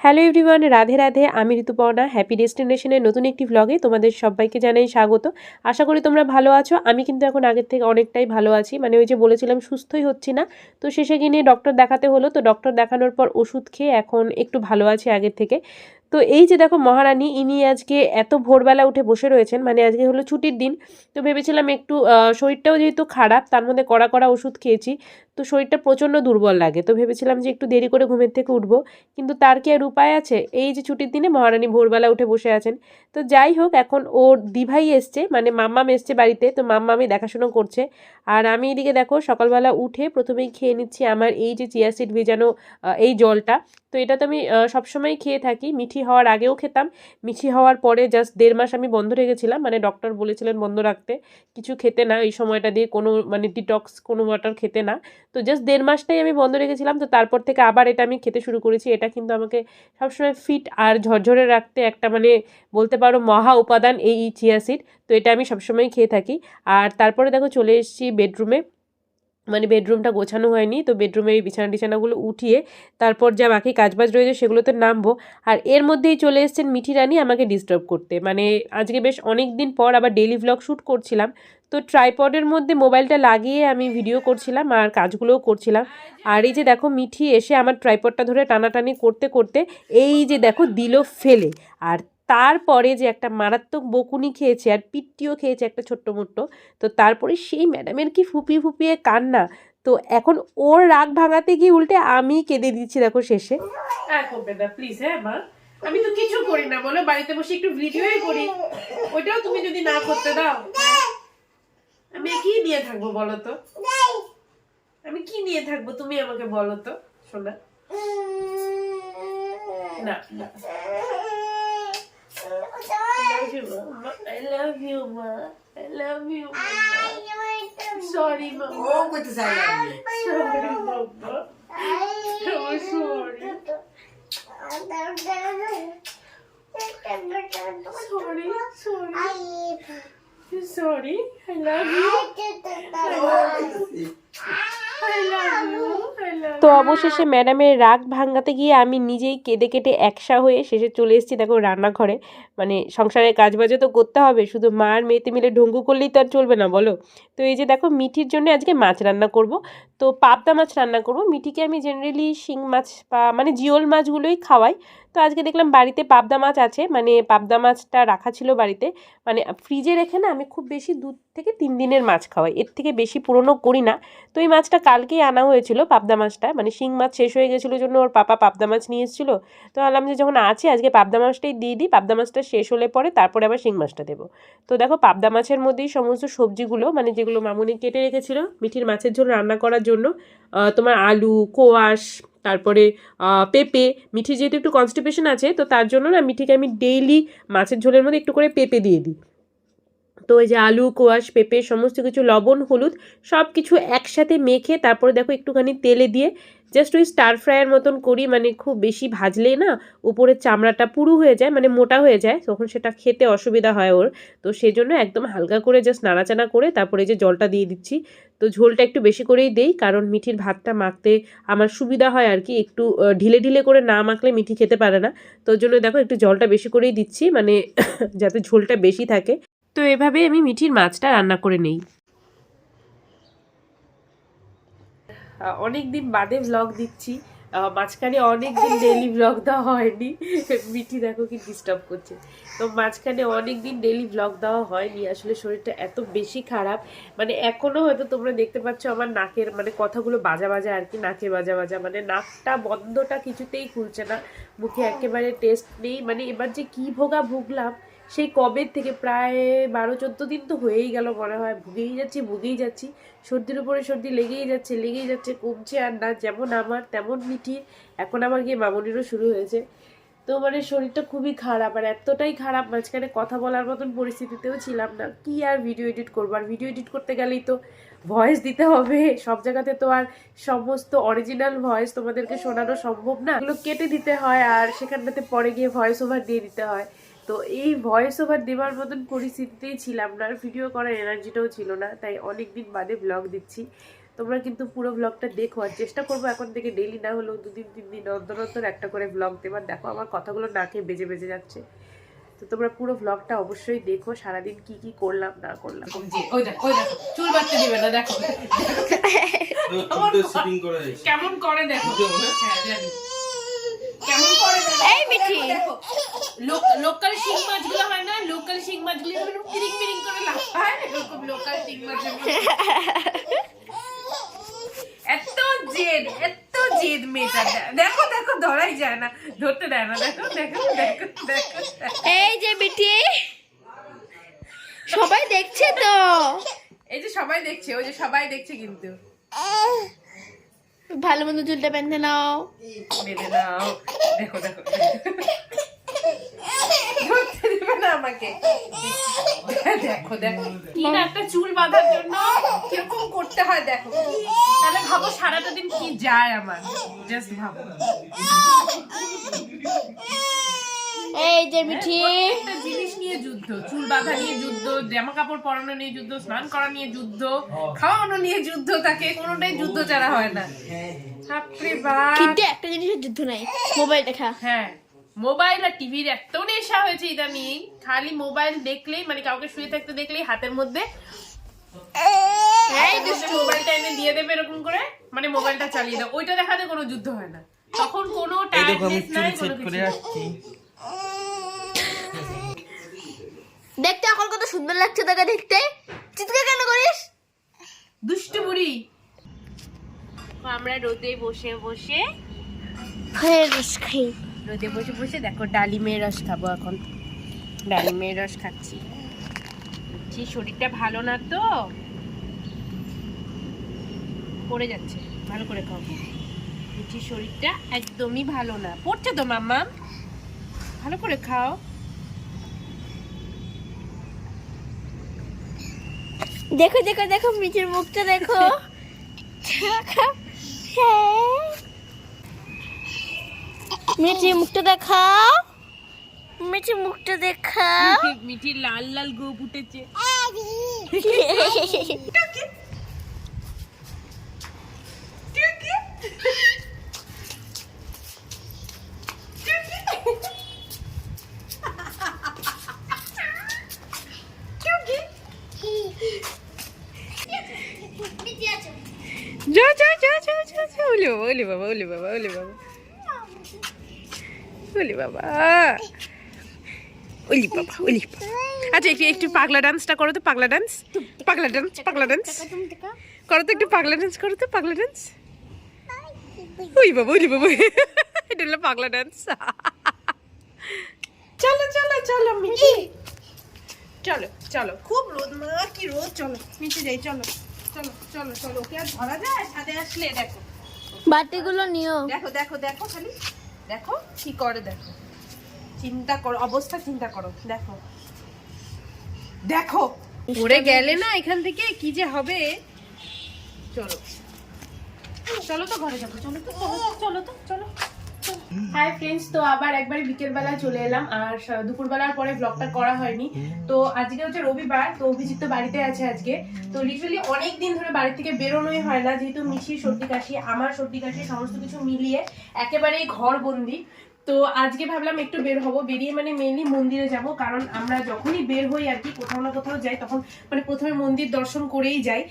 Hello everyone Radhe Radhe, আমি Rituparna happy ডেস্টিনেশনের নতুন একটি ভ্লগে তোমাদের সবাইকে জানাই স্বাগত। আশা করি তোমরা ভালো আছো, আমি কিন্তু এখন আগের থেকে অনেকটাই ভালো আছি। মানে ওই যে বলেছিলাম, সুস্থই হচ্ছি না। তো শেষে গিয়ে ডক্টর দেখাতে হলো। তো ডক্টর দেখানোর পর ওষুধ খেয়ে এখন একটু ভালো আছি আগের থেকে। তো এই যে দেখো মহারানী, ইনি আজকে এত ভোরবেলা উঠে বসে রয়েছেন মানে আজকে হলো ছুটির দিন, তো ভেবেছিলাম একটু শরীরটাও যেহেতু খারাপ, তার মধ্যে কড়া কড়া ওষুধ খেয়েছি, তো শরীরটা প্রচণ্ড দুর্বল লাগে, তো ভেবেছিলাম যে একটু দেরি করে ঘুমের থেকে উঠবো, কিন্তু তার কি আর উপায় আছে? এই যে ছুটির দিনে মহারানী ভোরবেলা উঠে বসে আছেন, তো যাই হোক, এখন ওর দিভাই এসছে মানে মাম্মাম এসছে বাড়িতে, তো মাম্মামি দেখাশোনা করছে আর আমি এদিকে দেখো, সকালবেলা উঠে প্রথমেই খেয়ে নিচ্ছি আমার এই যে চিয়া সিড ভেজানো এই জলটা। তো এটা তো আমি সবসময় খেয়ে থাকি। মিঠি হওয়ার আগেও খেতাম। মিঠি হওয়ার পরে জাস্ট দেড় মাস আমি বন্ধ রেখেছিলাম মানে ডক্টর বলেছিলেন বন্ধ রাখতে। কিছু খেতে না, এই সময়টা দিয়ে কোনো মানে ডিটক্স কোনো ওয়াটার খেতে না। তো জাস্ট দেড় মাসটাই আমি বন্ধ রেখেছিলাম তো তারপর থেকে আবার এটা আমি খেতে শুরু করেছি। এটা কিন্তু আমাকে সবসময় ফিট আর ঝরঝরে রাখতে একটা মানে বলতে পারো, মহা উপাদান এই চিয়া সিড। তো এটা আমি সবসময় খেয়ে থাকি। আর তারপরে দেখো চলে এসেছি বেডরুমে। মানে বেডরুমটা গোছানো হয়নি, তো বেডরুমে এই বিছানা টিছানাগুলো উঠিয়ে তারপর যা বাকি কাজবাজ রয়েছে সেগুলোতে নামবো। আর এর মধ্যেই চলে এসেছেন মিঠি রানী আমাকে ডিস্টার্ব করতে। মানে আজকে বেশ অনেক দিন পর আবার ডেইলি ভ্লগ শ্যুট করছিলাম। তো ট্রাইপডের মধ্যে মোবাইলটা লাগিয়ে আমি ভিডিও করছিলাম আর কাজগুলোও করছিলাম। আর এই যে দেখো মিঠি এসে আমার ট্রাইপডটা ধরে টানাটানি করতে করতে এই যে দেখো দিল ফেলে। আর তারপরে যে একটা মারাত্মক বকুনি খেয়েছে আর পিট্টিও খেয়েছে একটা ছোট্ট মোট্ট, তো তারপরে সেই ম্যাডামের কি ফুপিয়ে ফুপিয়ে কান্না? তো এখন ওর রাগ ভাঙাতে গিয়ে উল্টে আমি কেঁদে দিচ্ছি দেখো শেষে। প্লিজ হ্যাঁ আমি তো কিছু করি না, বলো, বাড়িতে বসে একটু ভিডিওই করি। ওইটাও তুমি যদি না করতে দাও। আমি কি নিয়ে থাকব বলো তো? আমি কি নিয়ে থাকব তুমি আমাকে বলো তো? শোনা। না না। I love you, ma. I love you, ma. Sorry, mama. Oh, muito zailabi. Sorry, mama. So sorry. Sorry, sorry. Sorry. I love you. I love you. I love তো অবশেষে ম্যাডামের রাগ ভাঙাতে গিয়ে আমি নিজেই কেঁদে কেটে একসা হয়ে শেষে চলে এসেছি দেখো রান্নাঘরে। মানে সংসারের কাজবাজও তো করতে হবে শুধু মা আর মেয়েতে মিলে ঢঙ্গু করলেই তো আর চলবে না বলো? তো এই যে দেখো মিঠির জন্য আজকে মাছ রান্না করব। তো পাবদা মাছ রান্না করব। মিঠিকে আমি জেনারেলি শিং মাছ বা মানে জিওল মাছগুলোই খাওয়াই। তো আজকে দেখলাম বাড়িতে পাবদা মাছ আছে মানে পাবদা মাছটা রাখা ছিল বাড়িতে। মানে ফ্রিজে রেখে না আমি খুব বেশি দু থেকে তিন দিনের মাছ খাওয়াই। এর থেকে বেশি পুরনো করি না। তো এই মাছটা কালকেই আনা হয়েছিল পাবদা মাছটা মানে শিং মাছ শেষ হয়ে গেছিল জন্য ওর পাপা পাবদা মাছ নিয়ে এসেছিল। তো ভাবলাম যে যখন আছে, আজকে পাবদা মাছটাই দিয়ে দিই, পাবদা মাছটা শেষ হলে পরে তারপরে আবার শিং মাছটা দেবো। তো দেখো পাবদা মাছের মধ্যেই সমস্ত সবজিগুলো মানে যেগুলো মামুনি কেটে রেখেছিল মিঠির মাছের ঝোল রান্না করার জন্য তোমার আলু, কোয়াশ, তারপরে পেঁপে, মিঠি যেহেতু একটু কনস্টিপেশন আছে, তো তার জন্য না মিঠিকে আমি ডেইলি মাছের ঝোলের মধ্যে একটু করে পেঁপে দিয়ে দিই। তো এই যে আলু, কোয়াশ, পেঁপে, সমস্ত কিছু, লবণ, হলুদ সব কিছু একসাথে মেখে তারপরে দেখো একটুখানি তেলে দিয়ে জাস্ট ওই স্টার ফ্রাইয়ের মতন করি মানে খুব বেশি ভাজলেই না উপরের চামড়াটা পুরু হয়ে যায় মানে মোটা হয়ে যায়, তখন সেটা খেতে অসুবিধা হয় ওর। তো সেই জন্য একদম হালকা করে জাস্ট নাড়াচাড়া করে তারপরে যে জলটা দিয়ে দিচ্ছি। তো ঝোলটা একটু বেশি করেই দেই, কারণ মিঠির ভাতটা মাখতে আমার সুবিধা হয় আর কি, একটু ঢিলে ঢিলে করে না মাখলে মিঠি খেতে পারে না। তোর জন্য দেখো একটু জলটা বেশি করেই দিচ্ছি মানে যাতে ঝোলটা বেশি থাকে। তো এভাবে আমি মিঠির মাছটা রান্না করে নেই। অনেক দিন বাদে ভ্লগ দিচ্ছি। মাঝখানে অনেক দিন ডেলি ভ্লগ দেওয়া হয়নি। মিঠি দেখো কি ডিস্টার্ব করছে। তো মাঝখানে অনেক দিন ডেলি ভ্লগ দেওয়া হয়নি। আসলে শরীরটা এত বেশি খারাপ। মানে এখনও হয়তো তোমরা দেখতে পাচ্ছ আমার নাকের মানে কথাগুলো বাজা বাজা আর কি, নাকে বাজা বাজা। মানে নাকটা বন্ধটা কিছুতেই খুলছে না। মুখে একেবারে টেস্ট নেই। মানে এবার যে কি ভোগা ভুগলাম সেই কবের থেকে প্রায় বারো, চোদ্দ দিন তো হয়েই গেল মনে হয়। ভুগেই যাচ্ছি ভুগেই যাচ্ছি। সর্দির উপরে সর্দি লেগেই যাচ্ছে লেগেই যাচ্ছে, কমছে আর না, যেমন আমার, তেমন মিঠির এখন আমার গিয়ে মামনিরও শুরু হয়েছে। তো মানে শরীরটা খুবই খারাপ আর এতটাই খারাপ, মাঝখানে কথা বলার মতন পরিস্থিতিতেও ছিলাম না। কি আর ভিডিও এডিট করব? আর ভিডিও এডিট করতে গেলেই তো ভয়েস দিতে হবে। সব জায়গাতে তো আর সমস্ত অরিজিনাল ভয়েস তোমাদেরকে শোনানো সম্ভব না। এগুলো কেটে দিতে হয় আর সেখানটাতে পরে গিয়ে ভয়েস ওভার দিয়ে দিতে হয়। তো এই ভয়েস ওভার দেওয়ার মতন পরিস্থিতিতেই ছিলাম না আর ভিডিও করার এনার্জিটাও ছিল না তাই অনেক দিন বাদে ব্লগ দিচ্ছি। তোমরা কিন্তু পুরো ব্লগটা দেখো আর চেষ্টা করব এখন থেকে ডেলি না হলেও দুদিন তিন দিন অন্তর অন্তর একটা করে ব্লগ দেবার। দেখো আমার কথাগুলো নাকে বেজে বেজে যাচ্ছে। তো তোমরা পুরো ব্লগটা অবশ্যই দেখো সারাদিন কি কি করলাম না করলাম। দেখো দেখো চুল বাঁধতে দিবে না দেখো। শুটিং করে দিয়েছে। কেমন করে দেখো? হ্যাঁ কেমন করে দেখো? এই মিঠি। লোকাল শিং মাছগুলো হয় না লোকাল শিং মাছগুলো এরকম পিরিং পিরিং করে লাফায় এরকম লোকাল শিং মতো। এত জেদ এত জেদ মেয়েটা। দেখো দেখো ধরাই যায় না ধরতে দেয় না। দেখো দেখো দেখো দেখো। এই যে বিটি সবাই দেখছে তো? এই যে সবাই দেখছে ওই যে সবাই দেখছে কিন্তু। ভালো মতো চুলটা বেঁধে নাও। বেঁধে নাও। দেখো দেখো। আমাকে দেখো দেখো। কি না একটা চুল বাঁধার জন্য কীরকম করতে হয় দেখো। তাহলে ভাবো সারাটা দিন কি যায় আমার। জাস্ট ভাবো। এই যে মিঠি। একটা জিনিস নিয়ে যুদ্ধ। চুল বাঁধা নিয়ে যুদ্ধ জামা কাপড় পরানো নিয়ে যুদ্ধ স্নান করা নিয়ে যুদ্ধ খাওয়ানো নিয়ে যুদ্ধ তাকে কোনোটাই যুদ্ধ ছাড়া হয় না। বাপরে বাপ। কিন্তু একটা জিনিসের যুদ্ধ নাই। মোবাইল দেখা। হ্যাঁ। মোবাইল আর টিভির এত নেশা হয়েছে ইদানিং। খালি মোবাইল দেখলেই মানে কাউকে শুয়ে থাকতে দেখলেই হাতের মধ্যে এই মোবাইলটা এনে দিয়ে দেবে এরকম করে মানে মোবাইলটা চালিয়ে দাও। ওইটা দেখাতে কোনো যুদ্ধ হয় না। তখন কোনো টায়ার্ডনেস নাই কোনো কিছু দেখতে এখন কত সুন্দর লাগছে তোকে দেখতে। চিৎকার কেন করিস? দুষ্টু বুড়ি। আমরা রোদে বসে বসে হয়ে রস খাই। রোদে বসে বসে দেখো ডালিমের রস খাব এখন। ডালিমের রস খাচ্ছি। বলছি শরীরটা ভালো না তো? পড়ে যাচ্ছে ভালো করে খাও। বলছি শরীরটা একদমই ভালো না। পড়ছে তো মাম্মা? ভালো করে খাও। দেখো দেখো দেখো মিঠির মুখটা দেখো। হ্যাঁ। মিঠি মুখটা দেখাও। মিঠি মুখটা দেখাও। মিঠি লাল লাল গোপ উঠেছে যা যা যা যা যা যা ওলে বাবা ওলে বাবা ওলে বাবা ওলে বাবা। ওলে বাবা ওলি আচ্ছা একটু একটু পাগলা ডান্সটা করো তো পাগলা ডান্স পাগলা ডান্স পাগলা ডান্স করো তো একটু পাগলা ডান্স করো তো পাগলা ডান্স ওই বাবা ওলি বাবা। এটা হলো পাগলা ডান্স চলো চলো চলো মিঠি। চলো চলো। খুব রোদ মা কি রোদ। চলো নিচে যাই চলো। চলো চলো চলো। ওকে আর ধরা যায়? ছাদে আসলে দেখো। বাটিগুলো নিও। দেখো দেখো দেখো খালি। দেখো কি করে দেখো। চিন্তা করো অবস্থা চিন্তা করো দেখো। দেখো পড়ে গেলে না এখান থেকে কি যে হবে? চলো। চলো তো ঘরে যাব চলো তো চলো তো, চলো তো। চলো হাই ফ্রেন্ডস তো আবার একবার বিকেলবেলা চলে এলাম। আর দুপুরবেলার পরে ব্লগটা করা হয়নি। তো আজকে হচ্ছে রবিবার, তো অভিজিৎ তো বাড়িতে আছে আজকে। তো লিটারালি অনেক দিন ধরে বাড়ি থেকে বেরোনোই হয় না, যেহেতু মিশির সর্দি কাশি, আমার সর্দি কাশি, সমস্ত কিছু মিলিয়ে একেবারেই ঘর বন্দি তো আজকে ভাবলাম একটু বের হব। বেরিয়ে মানে মেনলি মন্দিরে যাব, কারণ আমরা যখনই বের হই আর কি কোথাও না কোথাও যাই, তখন মানে প্রথমে মন্দির দর্শন করেই যাই।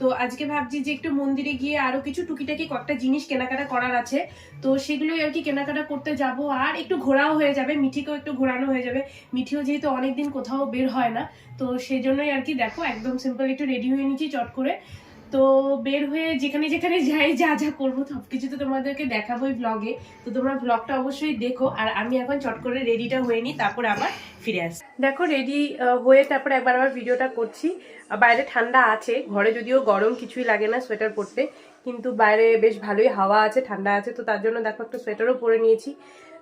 তো আজকে ভাবছি যে একটু মন্দিরে গিয়ে আরও কিছু টুকিটাকি কয়েকটা জিনিস কেনাকাটা করার আছে। তো সেগুলোই আর কি কেনাকাটা করতে যাব, আর একটু ঘোরাও হয়ে যাবে, মিঠিকেও একটু ঘোরানো হয়ে যাবে। মিঠিও যেহেতু অনেকদিন কোথাও বের হয় না, তো সেই জন্যই আর কি দেখো, একদম সিম্পল একটু রেডি হয়ে নিচ্ছি চট করে। তো বের হয়ে যেখানে যেখানে যাই, যা যা করব সব কিছু তো তোমাদেরকে দেখাবোই ব্লগে তো তোমরা ব্লগটা অবশ্যই দেখো, আর আমি এখন চট করে রেডিটা হয়ে নিই, তারপর আবার ফিরে আসি। দেখো রেডি হয়ে তারপর একবার আবার ভিডিওটা করছি। বাইরে ঠান্ডা আছে, ঘরে যদিও গরম, কিছুই লাগে না সোয়েটার পরতে। কিন্তু বাইরে বেশ ভালোই হাওয়া আছে, ঠান্ডা আছে, তো তার জন্য দেখো একটা সোয়েটারও পরে নিয়েছি।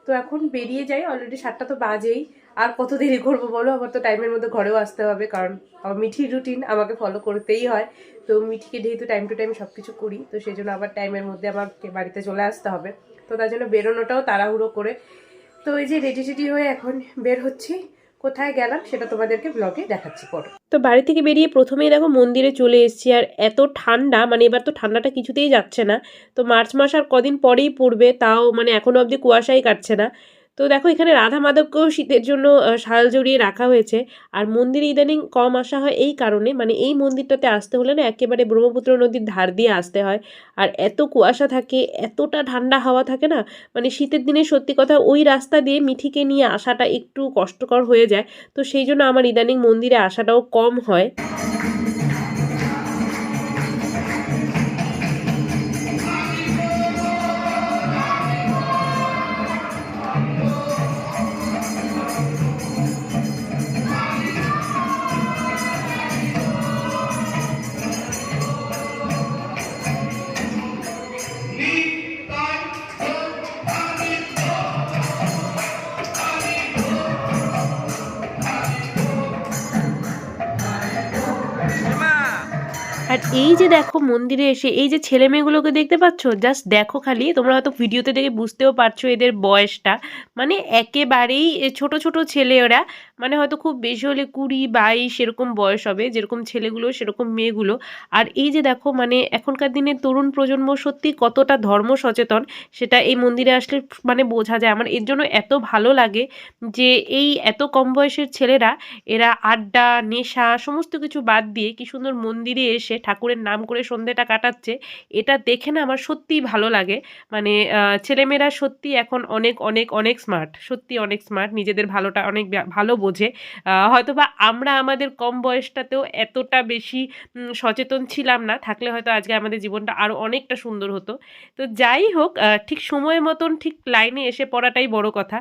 তো এখন বেরিয়ে যাই অলরেডি সাতটা তো বাজেই। আর কত দেরি করব বলো? আবার তো টাইমের মধ্যে ঘরেও আসতে হবে, কারণ আমার মিঠির রুটিন আমাকে ফলো করতেই হয়। তো মিঠিকে যেহেতু টাইম টু টাইম সব কিছু করি, তো সেই জন্য আবার টাইমের মধ্যে আমাকে বাড়িতে চলে আসতে হবে। তো তার জন্য বেরোনোটাও তাড়াহুড়ো করে। তো এই যে রেডি টেডি হয়ে এখন বের হচ্ছি, কোথায় গেলাম সেটা তোমাদেরকে ব্লগে দেখাচ্ছি পরে। তো বাড়ি থেকে বেরিয়ে প্রথমেই দেখো মন্দিরে চলে এসেছি, আর এত ঠান্ডা মানে এবার তো ঠান্ডাটা কিছুতেই যাচ্ছে না। তো মার্চ মাস আর কদিন পরেই পড়বে, তাও মানে এখনও অবধি কুয়াশাই কাটছে না। তো দেখো, এখানে রাধা মাধবকেও শীতের জন্য শাল জড়িয়ে রাখা হয়েছে। আর মন্দিরে ইদানিং কম আসা হয় এই কারণে মানে এই মন্দিরটাতে আসতে হলে না একেবারে ব্রহ্মপুত্র নদীর ধার দিয়ে আসতে হয়। আর এত কুয়াশা থাকে, এতটা ঠান্ডা হাওয়া থাকে না মানে শীতের দিনে সত্যি কথা ওই রাস্তা দিয়ে মিঠিকে নিয়ে আসাটা একটু কষ্টকর হয়ে যায়। তো সেই জন্য আমার ইদানিং মন্দিরে আসাটাও কম হয়। এই যে দেখো মন্দিরে এসে, এই যে ছেলে মেয়েগুলোকে দেখতে পাচ্ছ? জাস্ট দেখো খালি, তোমরা হয়তো ভিডিওতে দেখে বুঝতেও পারছ এদের বয়সটা। মানে একেবারেই ছোট ছোট ছেলে ওরা। মানে হয়তো খুব বেশি হলে কুড়ি বাইশ এরকম বয়স হবে, যেরকম ছেলেগুলো, সেরকম মেয়েগুলো। আর এই যে দেখো মানে এখনকার দিনে তরুণ প্রজন্ম সত্যি কতটা ধর্ম সচেতন, সেটা এই মন্দিরে আসলে মানে বোঝা যায়। আমার এর জন্য এত ভালো লাগে যে এই এত কম বয়সের ছেলেরা, এরা আড্ডা, নেশা, সমস্ত কিছু বাদ দিয়ে কি সুন্দর মন্দিরে এসে ঠাকুরের নাম করে সন্ধেটা কাটাচ্ছে, এটা দেখে না আমার সত্যিই ভালো লাগে। মানে ছেলেমেয়েরা সত্যি এখন অনেক অনেক অনেক স্মার্ট সত্যি অনেক স্মার্ট নিজেদের ভালোটা অনেক ভালো বোঝে। হয়তোবা আমরা আমাদের কম বয়সটাতেও এতটা বেশি সচেতন ছিলাম না, থাকলে হয়তো আজকে আমাদের জীবনটা আরও অনেকটা সুন্দর হতো। তো যাই হোক ঠিক সময় মতন ঠিক লাইনে এসে পড়াটাই বড় কথা।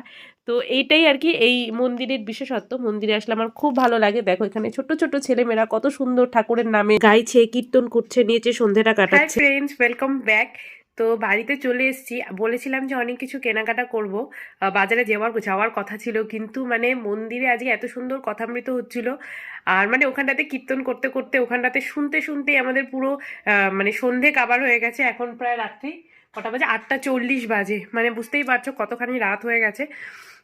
তো এইটাই আর কি এই মন্দিরের বিশেষত্ব। মন্দিরে আসলে আমার খুব ভালো লাগে। দেখো এখানে ছোট ছোট ছেলেমেয়েরা কত সুন্দর ঠাকুরের নামে গাইছে কীর্তন করছে নিয়েছে সন্ধেটা হাই কাটাচ্ছে। ফ্রেন্ডস ওয়েলকাম ব্যাক তো বাড়িতে চলে এসেছি। বলেছিলাম যে অনেক কিছু কেনাকাটা করব। বাজারে যাওয়ার যাওয়ার কথা ছিল। কিন্তু মানে মন্দিরে আজকে এত সুন্দর কথামৃত হচ্ছিল। আর মানে ওখানটাতে কীর্তন করতে করতে ওখানটাতে শুনতে শুনতেই আমাদের পুরো মানে সন্ধে কাবার হয়ে গেছে। এখন প্রায় রাত্রি কটা বাজে? আটটা চল্লিশ বাজে। মানে বুঝতেই পারছ কতখানি রাত হয়ে গেছে।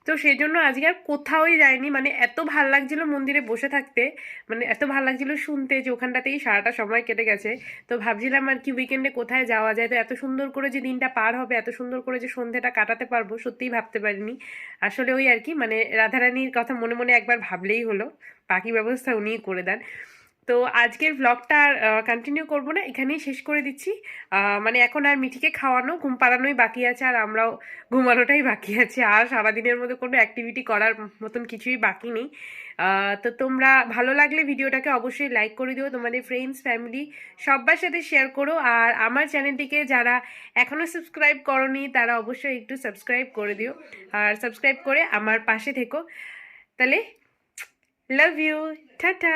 তো সেই জন্য আজকে আর কোথাওই যায়নি মানে এত ভালো লাগছিল মন্দিরে বসে থাকতে। মানে এত ভালো লাগছিল শুনতে যে ওখানটাতেই সারাটা সময় কেটে গেছে। তো ভাবছিলাম আর কি উইকেন্ডে কোথায় যাওয়া যায়? তো এত সুন্দর করে যে দিনটা পার হবে, এত সুন্দর করে যে সন্ধেটা কাটাতে পারব, সত্যিই ভাবতে পারিনি। আসলে ওই আর কি মানে রাধারানীর কথা মনে মনে একবার ভাবলেই হলো। বাকি ব্যবস্থা উনিই করে দেন। তো আজকের ব্লগটা আর কন্টিনিউ করব না, এখানেই শেষ করে দিচ্ছি। মানে এখন আর মিঠিকে খাওয়ানো, ঘুম পাড়ানোই বাকি আছে, আর আমরাও ঘুমানোটাই বাকি আছে। আর সারাদিনের মধ্যে কোনো অ্যাক্টিভিটি করার মতন কিছুই বাকি নেই। তো তোমরা ভালো লাগলে ভিডিওটাকে অবশ্যই লাইক করে দিও, তোমাদের ফ্রেন্ডস ফ্যামিলি সবার সাথে শেয়ার করো। আর আমার চ্যানেলটিকে যারা এখনও সাবস্ক্রাইব করনি, তারা অবশ্যই একটু সাবস্ক্রাইব করে দিও। আর সাবস্ক্রাইব করে আমার পাশে থেকো। তাহলে লাভ ইউ টাটা